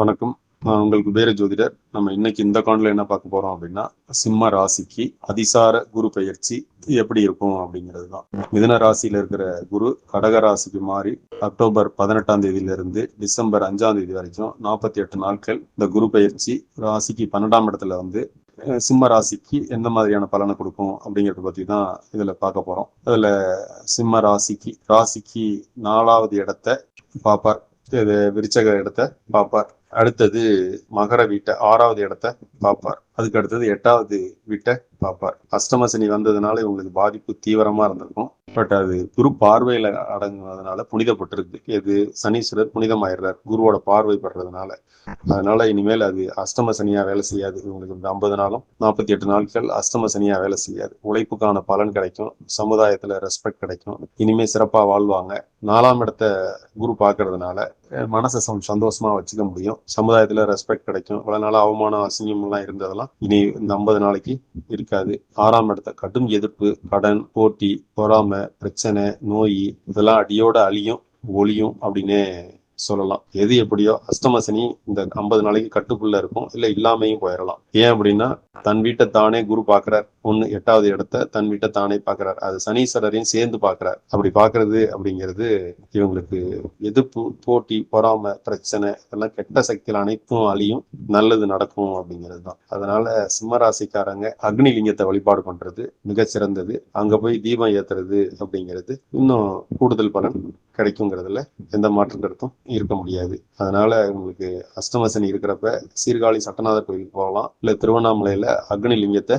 வணக்கம். நான் உங்களுக்கு பேர ஜோதிடர். நம்ம இன்னைக்கு இந்த காண்டில் என்ன பார்க்க போறோம் அப்படின்னா சிம்ம ராசிக்கு அதிசார குரு பெயர்ச்சி எப்படி இருக்கும் அப்படிங்கிறது தான் மிதன ராசியில இருக்கிற குரு கடக ராசிக்கு மாறி அக்டோபர் பதினெட்டாம் தேதியிலிருந்து டிசம்பர் அஞ்சாம் தேதி வரைக்கும் நாற்பத்தி எட்டு நாட்கள் இந்த குரு பெயர்ச்சி ராசிக்கு பன்னெண்டாம் இடத்துல வந்து சிம்ம ராசிக்கு எந்த மாதிரியான பலனை கொடுக்கும் அப்படிங்கறத பத்தி தான் இதுல பார்க்க போறோம். அதுல சிம்ம ராசிக்கு ராசிக்கு நாலாவது இடத்த பார்ப்பார். இது விருச்சக இடத்தை பார்ப்பார். அடுத்தது மகர வீட்டை ஆறாவது இடத்த பார்ப்பார். அதுக்கு அடுத்தது எட்டாவது வீட்டை பார்ப்பார். அஷ்டம சனி வந்ததுனால இவங்களுக்கு பாதிப்பு தீவிரமா இருந்திருக்கும். பட் அது குரு பார்வையில அடங்குவதனால புனிதப்பட்டிருக்கு. எது? சனீஸ்வரர் புனிதமாயிடுறார். குருவோட பார்வை படுறதுனால. அதனால இனிமேல் அது அஷ்டம சனியா வேலை செய்யாது. இவங்களுக்கு இந்த ஐம்பது நாளும் நாற்பத்தி எட்டு நாட்கள் அஷ்டம சனியா வேலை செய்யாது. உழைப்புக்கான பலன் கிடைக்கும். சமுதாயத்துல ரெஸ்பெக்ட் கிடைக்கும். இனிமே சிறப்பா வாழ்வாங்க. நாலாம் இடத்த குரு பாக்குறதுனால மனசை சம்- சந்தோஷமா வச்சுக்க முடியும். சமுதாயத்துல ரெஸ்பெக்ட் கிடைக்கும். இவ்வளவு நாள் அவமானம் அசிங்கம் எல்லாம் இருந்ததெல்லாம் இனி இந்த ஐம்பது நாளைக்கு இருக்காது. ஆறாம் இடத்த கடும் எதிர்ப்பு கடன் போட்டி பொறாமை பிரச்சனை நோய் இதெல்லாம் அடியோட அழியும் ஒளியும் அப்படின்னே சொல்லலாம். எது எப்படியோ அஷ்டமசனி இந்த ஐம்பது நாளைக்கு கட்டுக்குள்ள இருக்கும். இல்ல இல்லாமையும் போயிடலாம். ஏன் அப்படின்னா தன் வீட்டை தானே குரு பாக்குறார் ஒன்று எட்டாவது இடத்த தன் வீட்டை தானே பாக்குறார் அது சனீஸ்வரரையும் சேர்ந்து பாக்குறார் அப்படி பார்க்கறது அப்படிங்கிறது இவங்களுக்கு எதிர்ப்பு போட்டி பொறாமை பிரச்சனை இதெல்லாம் கெட்ட சக்தியில் அனைத்தும் அழியும். நல்லது நடக்கும் அப்படிங்கிறது தான். அதனால சிம்மராசிக்காரங்க அக்னி லிங்கத்தை வழிபாடு பண்றது மிகச்சிறந்தது. அங்க போய் தீபம் ஏத்துறது அப்படிங்கிறது இன்னும் கூடுதல் பலன் கிடைக்குங்கிறதுல எந்த மாற்று கருத்தும் இருக்க முடியாது. அதனால உங்களுக்கு அஷ்டமசனி இருக்கிறப்ப சீர்காழி சட்டநாதர் கோயிலுக்கு போகலாம். இல்ல திருவண்ணாமலையில அக்னி லிங்கத்தை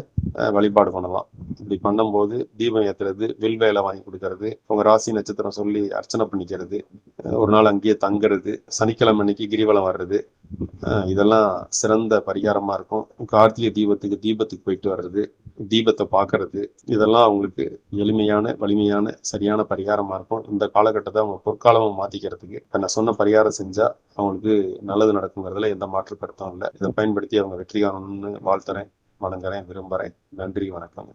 வழிபாடு ஏற்பாடு பண்ணலாம். இப்படி பண்ணும்போது தீபம் ஏத்துறது வில் வேலை வாங்கி கொடுக்கறது உங்க ராசி நட்சத்திரம் சொல்லி அர்ச்சனை பண்ணிக்கிறது ஒரு நாள் அங்கேயே தங்குறது சனிக்கிழமை அன்னைக்கு கிரிவலம் வர்றது இதெல்லாம் சிறந்த பரிகாரமா இருக்கும். கார்த்திகை தீபத்துக்கு தீபத்துக்கு போயிட்டு வர்றது தீபத்தை பார்க்கறது இதெல்லாம் அவங்களுக்கு எளிமையான வலிமையான சரியான பரிகாரமா இருக்கும். இந்த காலகட்டத்தை அவங்க பொற்காலமா மாத்திக்கிறதுக்கு இப்ப நான் சொன்ன பரிகாரம் செஞ்சா அவங்களுக்கு நல்லது நடக்குங்கிறதுல எந்த மாற்று கருத்தும் இல்லை. இதை பயன்படுத்தி அவங்க வெற்றி காணணும்னு வாழ்த்துறேன். வணங்குறேன் விரும்புகிறேன் நன்றி வணக்கம்.